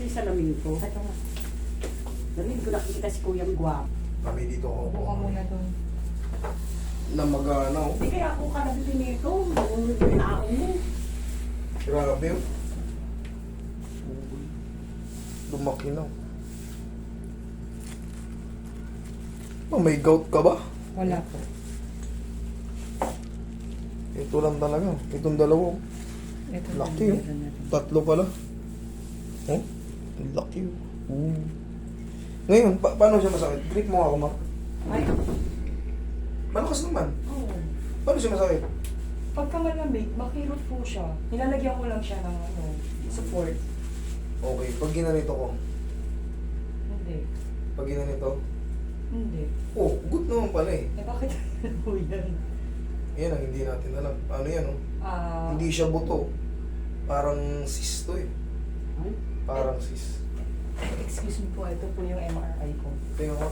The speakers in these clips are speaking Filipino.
Sa salamin ko. Ito nga. Narinig ko nakikita si Kuyang Guwap. Kami dito ako. Upo ka muna doon. Na mag-ano. Hindi kaya ako kalabili nito. Yung tao mo. Grabe yun. Lumaki na. Oh, may gout ka ba? Wala po. Ito lang talaga. Itong dalawa. Ito Laki, oh. Tatlo pala. Oh, ang laki. Mm. Ngayon, pa- paano siya masakit? Grip mo ako, ma. Ay, Malakas naman. oo. Paano siya masakit? Pagka malamig, makirot po siya. Nilalagyan ko lang siya ng ano, support. Okay, pag ginanito ko. Hindi. Pag ginanito. Hindi. Oh, good naman pala eh. Eh, bakit ano yan? Yan ang hindi natin alam. Ano yan, oh? Ah, Hindi siya buto. Parang cis to eh. Ay, Parang cis. excuse me po, ito po yung MRI ko. Tingnan ko.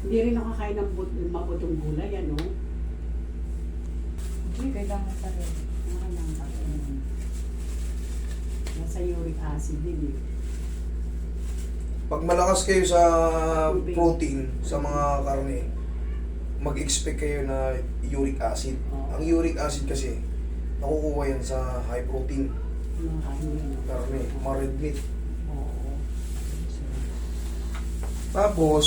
Hindi rin nakakain ng but mabutong gulay, ano? Hindi, kailangan pa rin. Nakakain pa rin. Nasa uric acid din eh. Pag malakas kayo sa protein, sa mga karne, mag-expect kayo na uric acid. Ang uric acid kasi, nakukuha yan sa high protein Nakakain yun. karne, mga red meat. Oo. Tapos,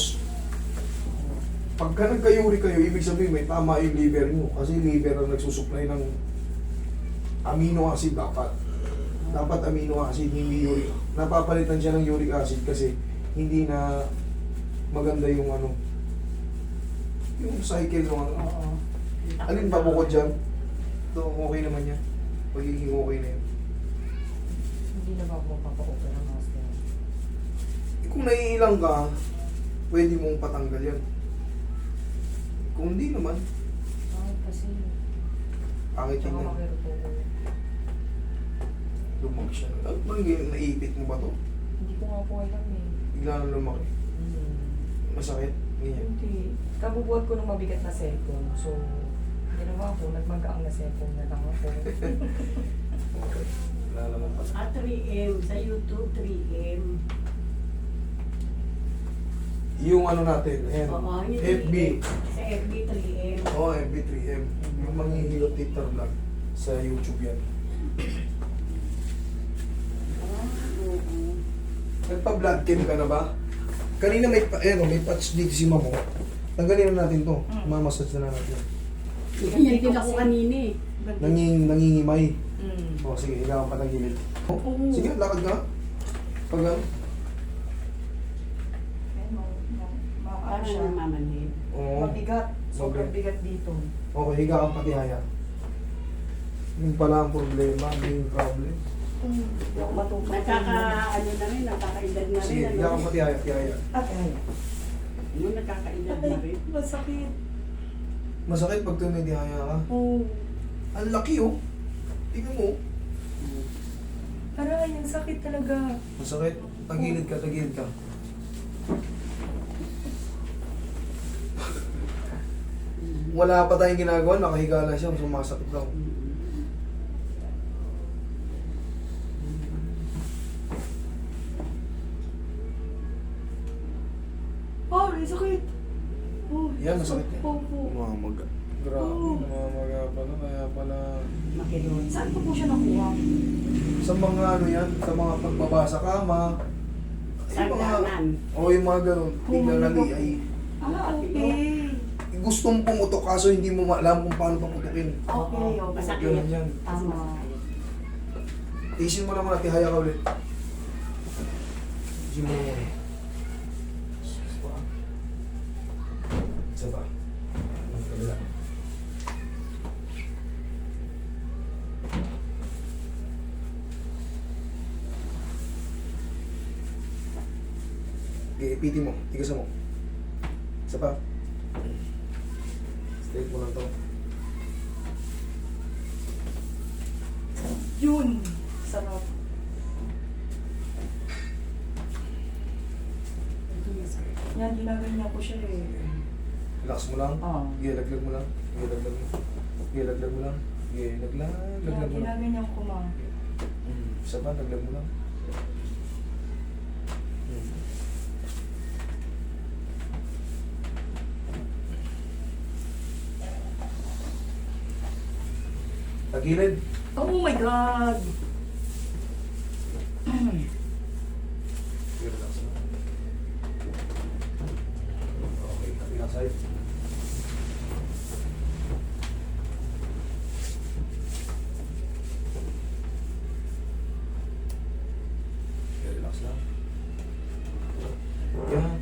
pagka nagka-uric kayo, ibig sabihin may tama yung liver nyo. Kasi liver ang nagsusupply ng amino acid dapat. Dapat amino acid, hindi uric. Napapalitan siya ng uric acid kasi hindi na maganda yung ano, yung cycle ng ano. Oo. Alin ba bukod dyan? Ito, okay naman yan. Pagiging okay na yan. Hindi na ba ako papaupo ng yan? Eh, Kung naiilang ka, pwede mong patanggal yan. Kung hindi naman, Bakit kasi? pangit Tsaka yun. makirot po ko. Siya. Ano ba yung naipit mo ba to? Hindi ko nga po alam eh. Bigla na lumaki. Hmm. Masakit. Ganyan. Hindi. Kabubuhat ko ng mabigat na cellphone. So, ginawa ko, nagmagaang na cellphone na lang ako. Okay. Wala. Ah, 3M. Sa YouTube, 3M. Yung ano natin, ayan. Oo, yung FB. 3M. Sa FB, 3M. Oo, oh, FB 3M. Yung manghihilot titter vlog sa YouTube yan. Ah, oo. Nagpa-blood chem ka na ba? Kanina may, pa, ayan, oh, may patch dito si Mamo. Tanggalin na natin to. Mm. Mamassage na natin. Din ako kanina eh. Nanging, nangingimay. Hmm. O, sige, higa ka pa ng gilid. Oh, Oo. sige, lakad ka. Pag ano? Ano Parang siya. namamanhid. Oo. Mabigat. Sobrang bigat dito. Okay, higa kang pati haya. Yung pala ang problema, yung problem. Matuto. Nagkaka, ano na rin, nagkakaedad na rin. Sige, higa Ano? pati haya, pati haya. At ay. Yung nagkakaedad na rin. Masakit. Masakit pag tumidi haya ka. Oo. Ang laki oh. Tingnan mo. Aray, ang sakit talaga. Masakit. Tagilid ka, tagilid ka. Wala pa tayong ginagawa, nakahiga lang siya, sumasakit daw. Oh, ang sakit. Oh, Yan, masakit yan. Opo. Mamaga. Grabe, Oo. mamaga pala, kaya pala... Makilon. Saan po po siya nakuha? Sa mga ano yan, sa mga pagbaba sa kama, Sa ganan. o yung mga ganun, tingnan na Oo. ay Ah, okay. gustong pumutok kaso hindi mo alam kung paano paputukin. Okay, okay. Masakit. Ganun yan. Tama. Tiisin mo naman at ihaya ka ulit. Tiisin mo naman. Isa pa. Ang kabila. Okay, ipitin mo. Tigasan mo. Isa pa. Straight mo lang to. Yun. Sarap. Yan, ginaganyan ko siya eh. Relax mo lang. Oo. Sige, laglag mo lang. Sige, laglag mo. Sige, laglag mo lang. Sige, laglag. Yan, Laglag mo lang. ginaganyan ko ma. Mm, Isa pa, laglag mo lang. Gilid. Oh my God! Relax lang. Okay, kabilang side. Relax lang. Yan.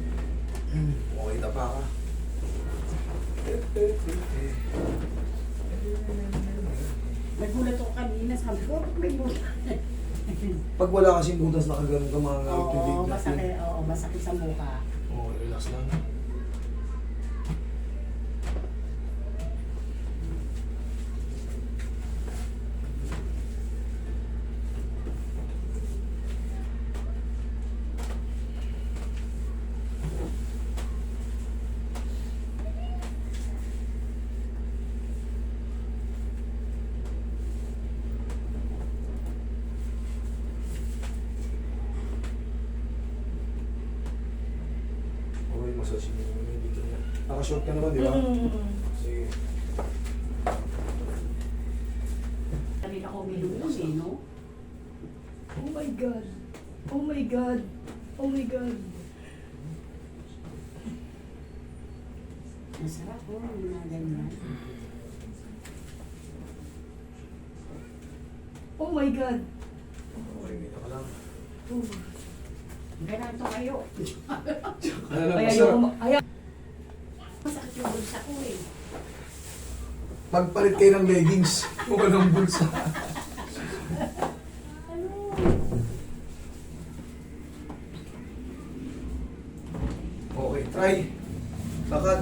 Okay na pa ka. Nagulat ako kanina, sabi ko, "Ba't may butas? Pag wala kasing butas na kagano'n ka mga Oo, masakit, oo, masakit sa mukha. Oo, relax lang. Mo naman dito niya. Nakashort ka naman, di ba? Sige. Kanina ko minulong eh, no? Oh my God! Oh my God! Oh my God! Masarap po, mga ganyan. Oh my God! Okay, ganyan ka lang. Oh. Ganito kayo. Lang, Kaya yung... Kaya... Masakit yung bulsa ko eh. magpalit kayo ng leggings. Huwag ng bulsa. Okay, try. Lakad.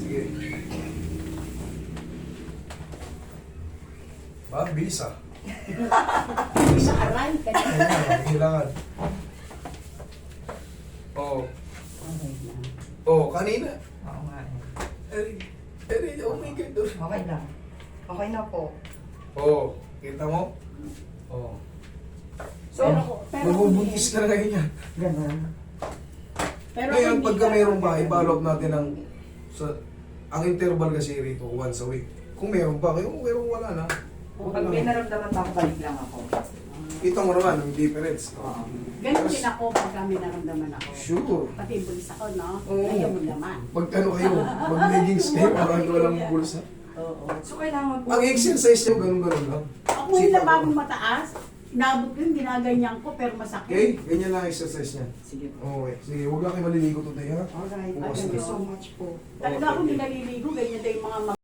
Sige. Ba, bilis ah. Sa aral, kailangan. Oo. Na. Oo, kanina. Oo nga eh. Eri, eri, oh my God. Okay lang. Okay na po. Oo, kita mo? Oo. So, Pero ko- pero Mabubuntis ka na ngayon yan. Ganun. Pero Ngayon, hindi pagka ka- meron ba, i-follow up natin ang sa ang interval kasi rito once a week. Kung meron pa, kung meron wala na. Oo. Pag may naramdaman ako, balik lang ako. Mo naman ang difference. Oo. Ganun din ako pag kami naramdaman ako. Sure. Pati yung bulsa ko, no? Oo. Ayaw mo naman. Pag ano kayo, mag leggings kayo, parang walang bulsa. Oo. So, kailangan po... Ang exercise nyo, ganun-ganun lang. Ako ngayon na bagong mataas, inabot ko yun, ginaganyan ko, pero Okay? masakit. Ganyan lang ang exercise niya. Sige po. Okay. Sige, huwag lang kayo maliligo today, ha? Alright, Thank you so much po. Talaga ako hindi naliligo, ganyan yung mga